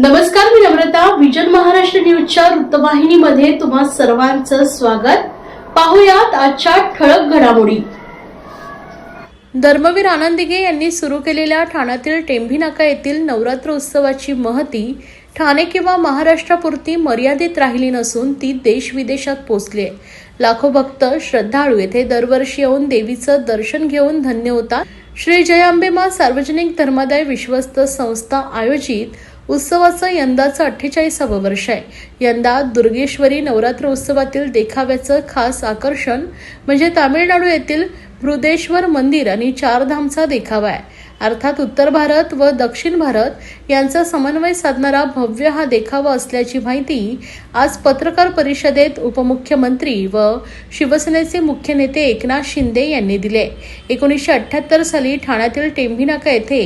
नमस्कार मी नम्रता. विजन महाराष्ट्र न्यूजच्या वृत्तवाहिनीमध्ये तुम्हा सर्वांचं स्वागत. पाहुयात आजच्या ठळक घडामोडी. धर्मवीर आनंदिगे यांनी सुरू केलेल्या ठाण्यातील टेंभी नाका येथील नवरात्र उत्सवाची महती ठाणे किंवा महाराष्ट्रापुरती मर्यादित राहिली नसून ती देश विदेशात पोचली आहे. लाखो भक्त श्रद्धाळू येथे दरवर्षी येऊन देवीचं दर्शन घेऊन धन्य होतात. श्री जयांबेमा सार्वजनिक धर्मादाय विश्वस्त संस्था आयोजित उत्सवाचं यंदाचं अठ्ठेचाळीसावं वर्ष आहे. यंदा दुर्गेश्वरी नवरात्र उत्सवातील देखाव्याचं खास आकर्षण म्हणजे तामिळनाडू येथील बृदेश्वर मंदिर आणि चारधामचा देखावा आहे. अर्थात उत्तर भारत व दक्षिण भारत यांचा समन्वय साधणारा भव्य हा देखावा असल्याची माहिती आज पत्रकार परिषदेत उपमुख्यमंत्री व शिवसेनेचे मुख्य नेते एकनाथ शिंदे यांनी दिले एकोणीसशे अठ्ठ्याहत्तर साली ठाण्यातील टेंभी नाका येथे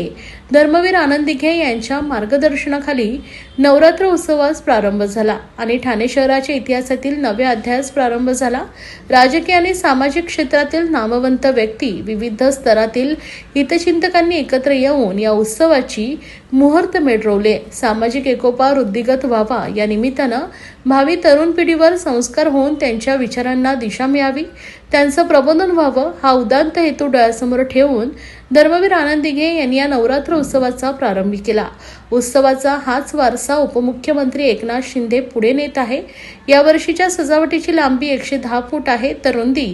धर्मवीर आनंद दिघे यांच्या मार्गदर्शनाखाली नवरात्र उत्सवास प्रारंभ झाला आणि ठाणे शहराच्या इतिहासातील नव्या अध्यायास प्रारंभ झाला. राजकीय आणि सामाजिक क्षेत्रातील नामवंत व्यक्ती विविध स्तरातील हितचिंतकांनी एकत्र येऊन या उत्सवाची मुहूर्त रोवले सामाजिक एकोपा वृद्धिगत व्हावा या निमित्तानं भावी तरुण पिढीवर संस्कार होऊन त्यांच्या विचारांना दिशा मिळावी. त्यांचं प्रबोधन व्हावं हा उदांत हेतू डोळ्यासमोर ठेवून धर्मवीर आनंद दिघे यांनी या नवरात्र उत्सवाचा प्रारंभ केला. उत्सवाचा हाच वारसा उपमुख्यमंत्री एकनाथ शिंदे पुढे नेत आहे. या वर्षीच्या सजावटीची लांबी एकशे दहा फूट आहे. तर रुंदी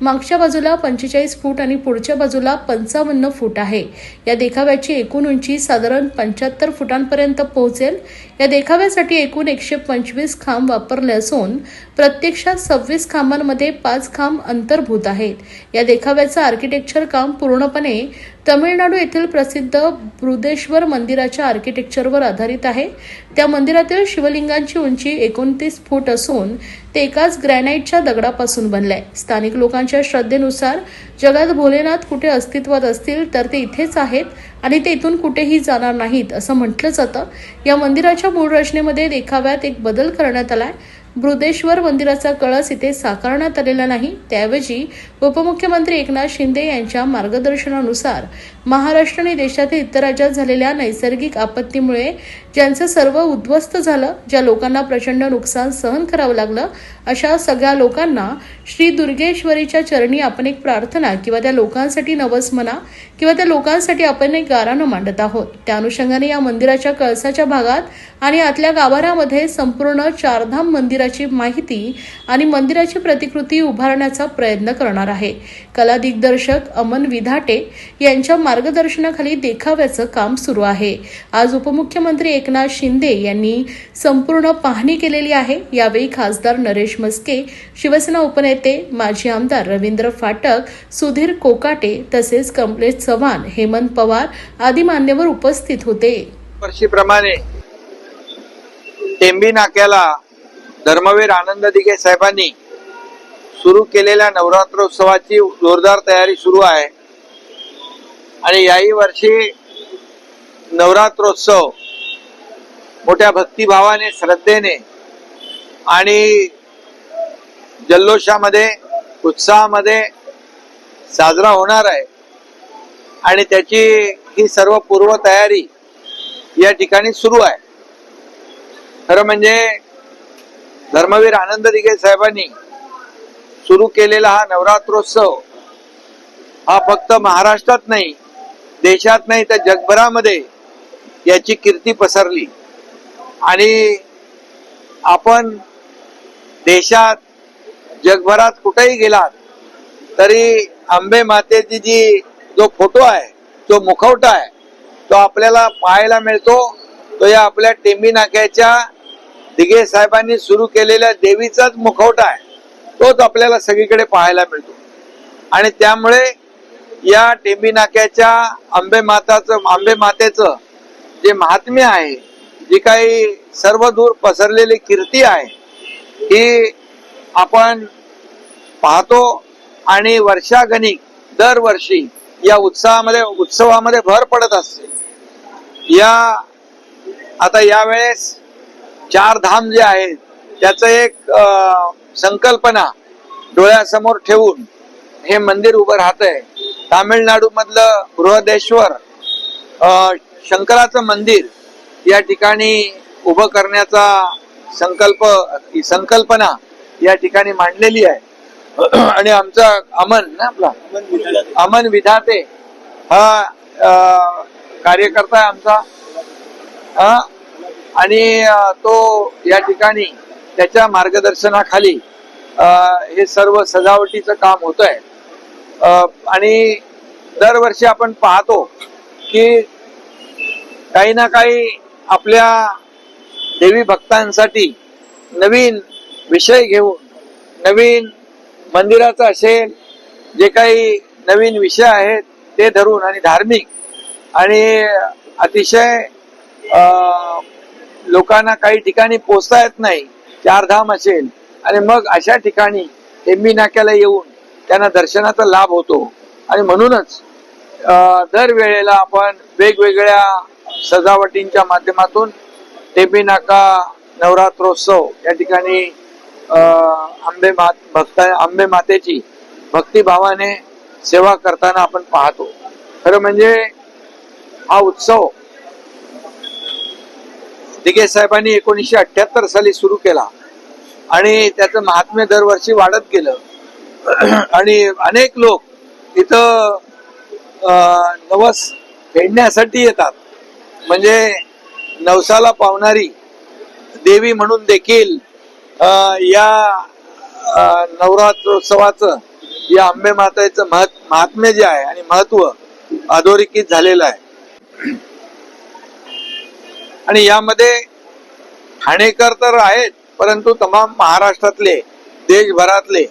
मागच्या बाजूला पंचेचाळीस फूट आणि पुढच्या बाजूला पंचावन्न फूट आहे. या देखाव्याची एकूण उंची साधारण पंच्याहत्तर फुटांपर्यंत पोहोचेल. या देखाव्यासाठी एकूण एकशे पंचवीस खांब वापरले असून प्रत्यक्षात सव्वीस खांबांमध्ये पाच खांब अंतर्भूत आहेत. या देखाव्याचं आर्किटेक्चर काम पूर्णपणे तमिळनाडू येथील प्रसिद्ध बृदेश्वर मंदिराच्या आर्किटेक्चरवर आधारित आहे. त्या मंदिरातील शिवलिंगांची उंची एकोणतीस फूट असून ते एकाच ग्रॅनाईटच्या दगडापासून बनलंय. स्थानिक लोकांच्या श्रद्धेनुसार जगात भोलेनाथ कुठे अस्तित्वात असतील तर ते इथेच आहेत आणि ते इथून कुठेही जाणार नाहीत असं म्हटलं जातं. या मंदिराच्या मूळ रचनेमध्ये देखाव्यात एक बदल करण्यात आलाय. बृदेश्वर मंदिराचा कळस इथे साकारण्यात आलेला नाही. त्याऐवजी उपमुख्यमंत्री एकनाथ शिंदे यांच्या मार्गदर्शनानुसार महाराष्ट्र आणि देशातील इतर राज्यात झालेल्या नैसर्गिक आपत्तीमुळे ज्यांचं सर्व उद्ध्वस्त झालं ज्या लोकांना प्रचंड नुकसान सहन करावं लागलं अशा सगळ्या लोकांना श्री दुर्गेश्वरीच्या चरणी आपण एक प्रार्थना किंवा त्या लोकांसाठी नवस म्हणा किंवा त्या लोकांसाठी आपण एक गारानं मांडत आहोत. त्या अनुषंगाने या मंदिराच्या कळसाच्या भागात आणि आतल्या गाभाऱ्यामध्ये संपूर्ण चारधाम मंदिराची माहिती आणि मंदिराची प्रतिकृती उभारण्याचा प्रयत्न करणार आहे. कला दिग्दर्शक अमन विधाटे यांच्या मार्गदर्शनाखाली देखाव्याचं काम सुरू आहे. आज उपमुख्यमंत्री एकनाथ शिंदे यांनी संपूर्ण पाहणी केलेली आहे. यावेळी खासदार नरेश मस्के शिवसेना उपनेते माजी आमदार रवींद्र फाटक सुधीर कोकाटे तसेच कमलेश चव्हाण हेमंत पवार आदी मान्यवर उपस्थित होते. वर्षीप्रमाणे टेंबी नाक्याला धर्मवीर आनंद दिघे साहेबांनी सुरू केलेल्या नवरात्रोत्सवाची जोरदार तयारी सुरू आहे. आणि याही वर्षी नवरात्रोत्सव मोठ्या भक्तिभावाने श्रद्धेने आणि जल्लोषामध्ये उत्साहामध्ये साजरा होणार आहे. आणि त्याची ही सर्व पूर्वतयारी या ठिकाणी सुरू आहे. खरं म्हणजे धर्मवीर आनंद दिघे साहेबांनी सुरू केलेला हा नवरात्रोत्सव हा फक्त महाराष्ट्रात नाही देशात नाही तर जगभरामध्ये याची कीर्ती पसरली. आणि आपण देशात जगभरात कुठेही गेलात तरी आंबे मातेची जी जो फोटो आहे जो मुखवटा आहे तो आपल्याला पाहायला मिळतो. तो या आपल्या टेंबी नाक्याच्या दिघे साहेबांनी सुरू केलेल्या देवीचाच मुखवटा आहे. तोच आपल्याला सगळीकडे पाहायला मिळतो. आणि त्यामुळे या टेंबी नाक्याच्या आंबे माताचं आंबे मातेचं जे महात्म्य आहे जी काही सर्व दूर पसरलेली कीर्ती आहे ही आपण पाहतो आणि वर्षागणिक दरवर्षी या उत्साहामध्ये उत्सवामध्ये भर पडत असते. या आता यावेळेस चार धाम जे आहेत त्याचं एक अं, संकल्पना डोळ्यासमोर ठेवून हे मंदिर उभं राहत आहे तामिळनाडू मधलं बृहदेश्वर अं, शंकराचं मंदिर या ठिकाणी उभं करण्याचा संकल्प ही संकल्पना या ठिकाणी मांडलेली आहे. आणि आमचा अमन ना आपला? अमन विधाते हा कार्यकर्ता आहे आमचा. हा आणि तो या ठिकाणी त्याच्या मार्गदर्शनाखाली हे सर्व सजावटीचं काम होत आहे आणि दरवर्षी आपण पाहतो की काही ना काही आपल्या देवी भक्तांसाठी नवीन विषय घेऊन नवीन मंदिराचं असेल जे काही नवीन विषय आहेत ते धरून आणि धार्मिक आणि अतिशय लोकांना काही ठिकाणी पोचता येत नाही चारधाम असेल आणि मग अशा ठिकाणी एम्बी नाक्याला येऊन त्यांना दर्शनाचा लाभ होतो. आणि म्हणूनच दर वेळेला आपण वेगवेगळ्या सजावटींच्या माध्यमातून टेंबी नाका नवरात्रोत्सव या ठिकाणी अं, आंबे मात भक्त आंबे मातेची भक्तिभावाने सेवा करताना आपण पाहतो. खरं म्हणजे हा उत्सव दिगे साहेबांनी एकोणीसशे अठ्याहत्तर साली सुरू केला आणि त्याचं महात्म्य दरवर्षी वाढत गेलं. आणि अनेक लोक इथं अं, नवस फेडण्यासाठी येतात. म्हणजे नवसाला पावणारी देवी म्हणून देखील या अं, नवरात्रोत्सवाचं या अंबे मातेचं महत् महात्म्य जे आहे आणि महत्त्व अधोरेखित झालेलं आहे. आणि यामध्ये ठाणेकर तर आहेत परंतु तमाम महाराष्ट्रातले देशभरातले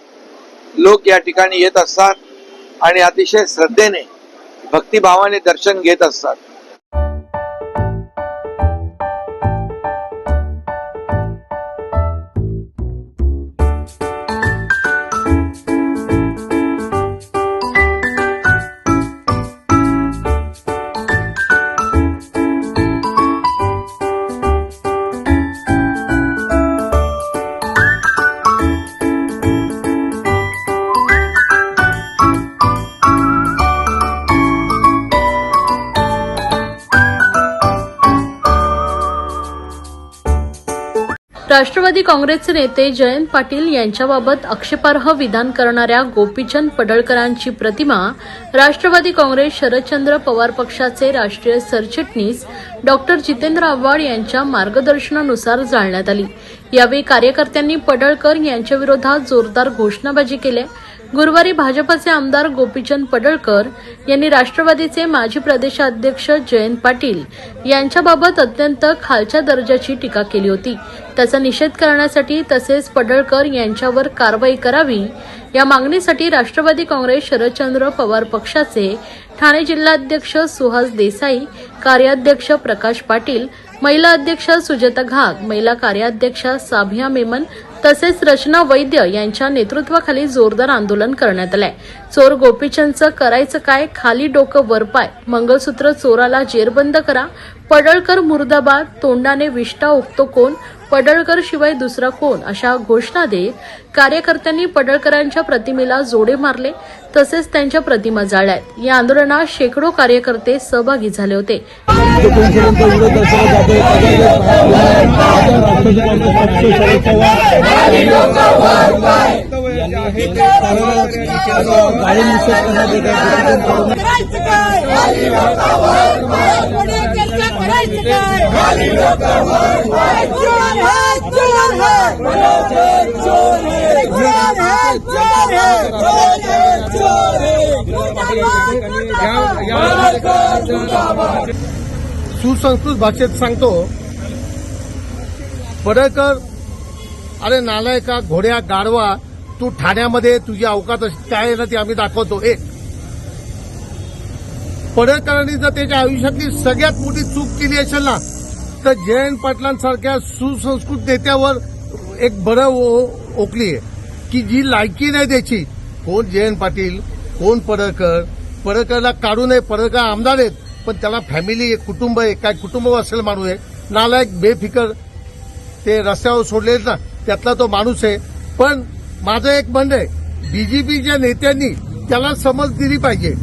लोक या ठिकाणी येत असतात आणि अतिशय श्रद्धेने भक्तिभावाने दर्शन घेत असतात. राष्ट्रवादी काँग्रेसचे नेते जयंत पाटील यांच्याबाबत आक्षेपार्ह विधान करणाऱ्या गोपीचंद पडळकरांची प्रतिमा राष्ट्रवादी काँग्रेस शरदचंद्र पवार पक्षाचे राष्ट्रीय सरचिटणीस डॉक्टर जितेंद्र आव्हाड यांच्या मार्गदर्शनानुसार जाळण्यात आली. यावेळी कार्यकर्त्यांनी पडळकर यांच्याविरोधात जोरदार घोषणाबाजी केल्या गुरुवारी भाजपचे आमदार गोपीचंद पडळकर यांनी राष्ट्रवादीचे माजी प्रदेशाध्यक्ष जयंत पाटील यांच्याबाबत अत्यंत खालच्या दर्जाची टीका केली होती. त्याचा निषेध करण्यासाठी तसेच पडळकर यांच्यावर कारवाई करावी या मागणीसाठी राष्ट्रवादी काँग्रेस शरदचंद्र पवार पक्षाचे ठाणे जिल्हाध्यक्ष सुहास देसाई कार्याध्यक्ष प्रकाश पाटील महिला अध्यक्ष सुजता घाग महिला कार्याध्यक्षा साभिया मेमन तसेच रचना वैद्य यांच्या नेतृत्वाखाली जोरदार आंदोलन करण्यात आलंय. चोर गोपीचंदचं करायचं काय? खाली डोकं वरपाय मंगळसूत्र चोराला जेरबंद करा. पडळकर मुर्दाबाद तोंडाने विष्टा उगतो कोण? पडळकर शिवाय दुसरा कोण अशा घोषणा देत कार्यकर्त्यांनी पडळकरांच्या प्रतिमेला जोडे मारले. तसेच त्यांच्या प्रतिमा जाळल्यात या आंदोलनात शेकडो कार्यकर्ते सहभागी झाले होते. सुसंस्कृत भाषेत सांगतो पडळकर अरे नालायका घोड्या गाडवा तू ठाण्यामध्ये तुझी अवकात अशी काय ना ती आम्ही दाखवतो. एक पडळकरांनी जर त्याच्या आयुष्यातली सगळ्यात मोठी चूक केली असेल ना तर जयंत पाटलांसारख्या सुसंस्कृत नेत्यावर एक बरं ओ- ओकली आहे. की जी लायकी नाही द्यायची कोण जयंत पाटील कोण पडळकर पडळकरला काढू नये पडळकर आमदार आहेत पण त्याला फॅमिली एक कुटुंब आहे काय कुटुंब असेल माणूस आहे नालायक बेफिकर ते रस्त्यावर सोडले ना त्यातला तो माणूस आहे. पण माझं एक म्हणणं आहे बीजेपीच्या नेत्यांनी त्याला समज दिली पाहिजे.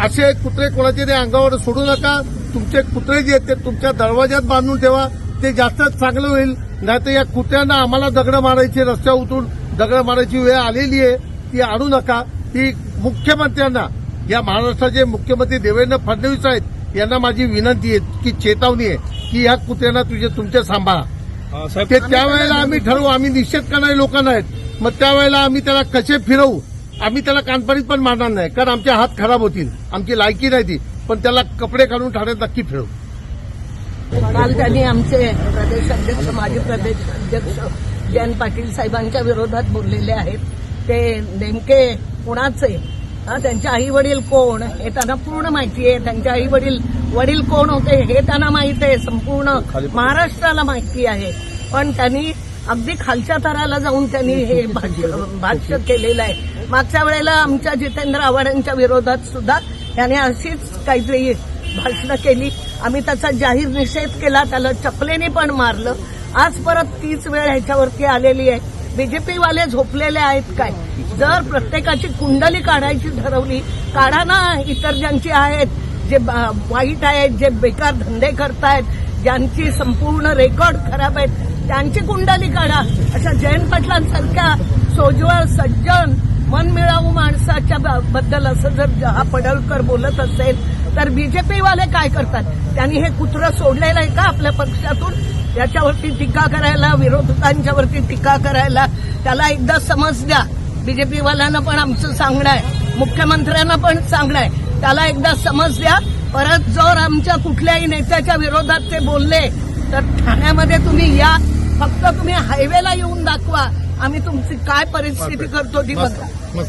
असे कुत्रे कोणाचे ते अंगावर सोडू नका. तुमचे कुत्रे जे आहेत ते तुमच्या दरवाज्यात बांधून ठेवा. ते जास्त चांगलं होईल. नाही तर या कुत्र्यांना आम्हाला दगड मारायची रस्त्यावर उतरून दगड मारायची वेळ आलेली आहे. ती आणू नका. ती मुख्यमंत्र्यांना या महाराष्ट्राचे मुख्यमंत्री देवेंद्र फडणवीस आहेत यांना माझी विनंती आहे की चेतावणी आहे की या कुत्र्यांना तुझे तुमच्या सांभाळा. ते त्यावेळेला आम्ही ठरवू. आम्ही निषेध करणारे लोक नाहीत. मग त्यावेळेला आम्ही त्याला कसे फिरवू? आम्ही त्याला कानपारीत पण मारणार नाही कारण आमचे हात खराब होतील. आमची लायकी नाही ती पण त्याला कपडे काढून ठाण्यात नक्की फिरवू. काल त्यांनी आमचे प्रदेश अध्यक्ष माजी प्रदेश अध्यक्ष जयंत पाटील साहेबांच्या विरोधात बोललेले आहेत. ते नेमके कुणाचे? त्यांचे आई वडील कोण? हे त्यांना पूर्ण माहिती आहे. त्यांचे आई वडील वडील कोण होते हे त्यांना माहिती आहे. संपूर्ण महाराष्ट्राला माहिती आहे. पण त्यांनी अगदी खालच्या थराला जाऊन त्यांनी हे भाष्य भाष्य केलेलं आहे. मागच्या वेळेला आमच्या जितेंद्र आव्हाडांच्या विरोधात सुद्धा याने अशीच काहीतरी भाषणं केली. आम्ही त्याचा जाहीर निषेध केला त्याला चपलेने पण मारलं. आज परत तीच वेळ ह्याच्यावरती आलेली आहे. बीजेपीवाले झोपलेले आहेत काय? जर प्रत्येकाची कुंडली काढायची ठरवली काढा ना इतर ज्यांची आहेत जे बा- वाईट आहेत जे बेकार धंदे करतायत ज्यांची संपूर्ण रेकॉर्ड खराब आहेत त्यांची कुंडली काढा. अशा जयंत पाटलांसारख्या सोज्वळ सज्जन मनमिळावू माणसाच्या बद्दल असं जर हा पडळकर बोलत असेल तर बीजेपी वाले काय करतात? त्यांनी हे कुत्रं सोडलेलं आहे का आपल्या पक्षातून? याच्यावरती टीका करायला विरोधकांच्यावरती टीका करायला त्याला एकदा समज द्या. बीजेपी वाल्यांना पण आमचं सांगणं आहे. मुख्यमंत्र्यांना पण सांगणं आहे. त्याला एकदा समज द्या. परत जर आमच्या कुठल्याही नेत्याच्या विरोधात ते बोलले तर ठाण्यामध्ये तुम्ही या. फक्त तुम्ही हायवेला येऊन दाखवा. आम्ही तुमची काय परिस्थिती करतो ती बघा. भारतीय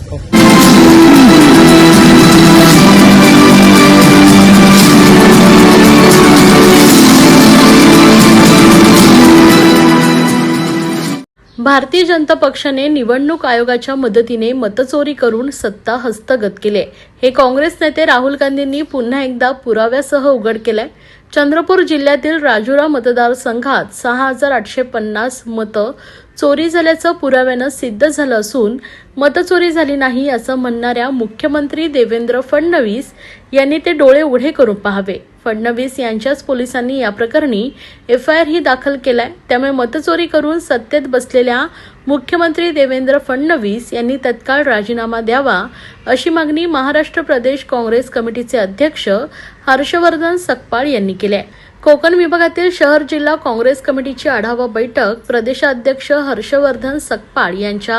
जनता पक्षाने निवडणूक आयोगाच्या मदतीने मतचोरी करून सत्ता हस्तगत केली हे काँग्रेस नेते राहुल गांधींनी पुन्हा एकदा पुराव्यासह उघड केलंय. चंद्रपूर जिल्ह्यातील राजुरा मतदारसंघात सहा हजार आठशे पन्नास मतं चोरी झाल्याचं पुराव्यानं सिद्ध झालं असून मतचोरी झाली नाही असं म्हणणाऱ्या मुख्यमंत्री देवेंद्र फडणवीस यांनी ते डोळे उघडे करून पाहावे. फडणवीस यांच्याच पोलिसांनी या प्रकरणी एफआयआर ही दाखल केलाय. त्यामुळे मतचोरी करून सत्तेत बसलेल्या मुख्यमंत्री देवेंद्र फडणवीस यांनी तत्काळ राजीनामा द्यावा अशी मागणी महाराष्ट्र प्रदेश काँग्रेस कमिटीचे अध्यक्ष हर्षवर्धन सकपाळ यांनी केली आहे. कोकण विभागातील शहर जिल्हा काँग्रेस कमिटीची आढावा बैठक प्रदेशाध्यक्ष हर्षवर्धन सकपाळ यांच्या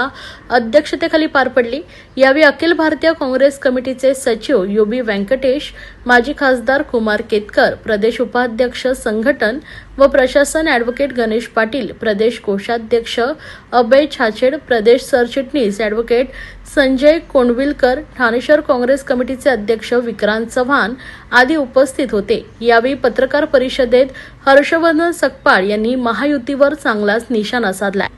अध्यक्षतेखाली पार पडली. यावेळी अखिल भारतीय काँग्रेस कमिटीचे सचिव युबी व्यंकटेश माजी खासदार कुमार केतकर प्रदेश उपाध्यक्ष संघटन व प्रशासन ॲडव्होकेट गणेश पाटील प्रदेश कोषाध्यक्ष अभय छाछेड प्रदेश सरचिटणीस ॲडव्होकेट संजय कोंडविलकर ठाणेश्वर काँग्रेस कमिटीचे अध्यक्ष विक्रांत चव्हाण आदी उपस्थित होते. यावेळी पत्रकार परिषदेत हर्षवर्धन सकपाळ यांनी महायुतीवर चांगलाच निशाणा साधला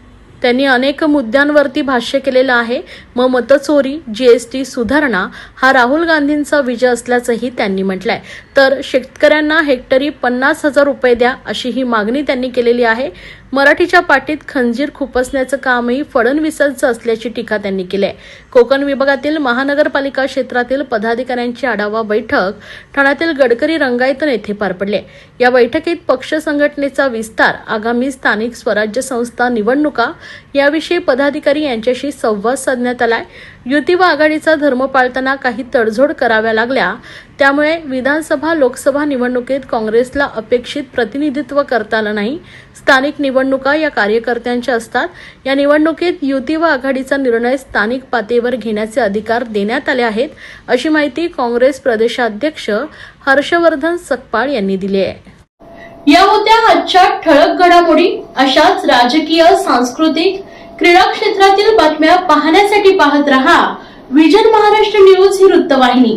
त्यांनी अनेक मुद्द्यांवरती भाष्य केलेलं आहे. मग मतचोरी जीएसटी सुधारणा हा राहुल गांधींचा विजय असल्याचंही त्यांनी म्हटलंय. तर शेतकऱ्यांना हेक्टरी पन्नास हजार रुपये द्या अशी ही मागणी त्यांनी केलेली आहे. मराठीच्या पाठीत खंजीर खुपसण्याचं कामही फडणवीसांचं असल्याची टीका त्यांनी केली. आहे कोकण विभागातील महानगरपालिका क्षेत्रातील पदाधिकाऱ्यांची आढावा बैठक ठाण्यातील गडकरी रंगायतन येथे पार पडले. या बैठकीत पक्ष संघटनेचा विस्तार आगामी स्थानिक स्वराज्य संस्था निवडणुका याविषयी पदाधिकारी यांच्याशी संवाद साधण्यात आलाय. युती व आघाडीचा धर्म पाळताना काही तडजोड कराव्या लागल्या त्यामुळे विधानसभा लोकसभा निवडणुकीत काँग्रेसला अपेक्षित प्रतिनिधित्व करता आलं नाही स्थानिक निवडणुका या कार्यकर्त्यांच्या असतात. या निवडणुकीत युती व आघाडीचा निर्णय स्थानिक पातळीवर घेण्याचे अधिकार देण्यात आले आहेत अशी माहिती काँग्रेस प्रदेशाध्यक्ष हर्षवर्धन सकपाळ यांनी दिली आहे. या होत्या आजच्या ठळक घडामोडी अशाच राजकीय सांस्कृतिक क्रीडा क्षेत्रातील बातम्या पाहण्यासाठी पाहत रहा विजन महाराष्ट्र न्यूज ही वृत्तवाहिनी.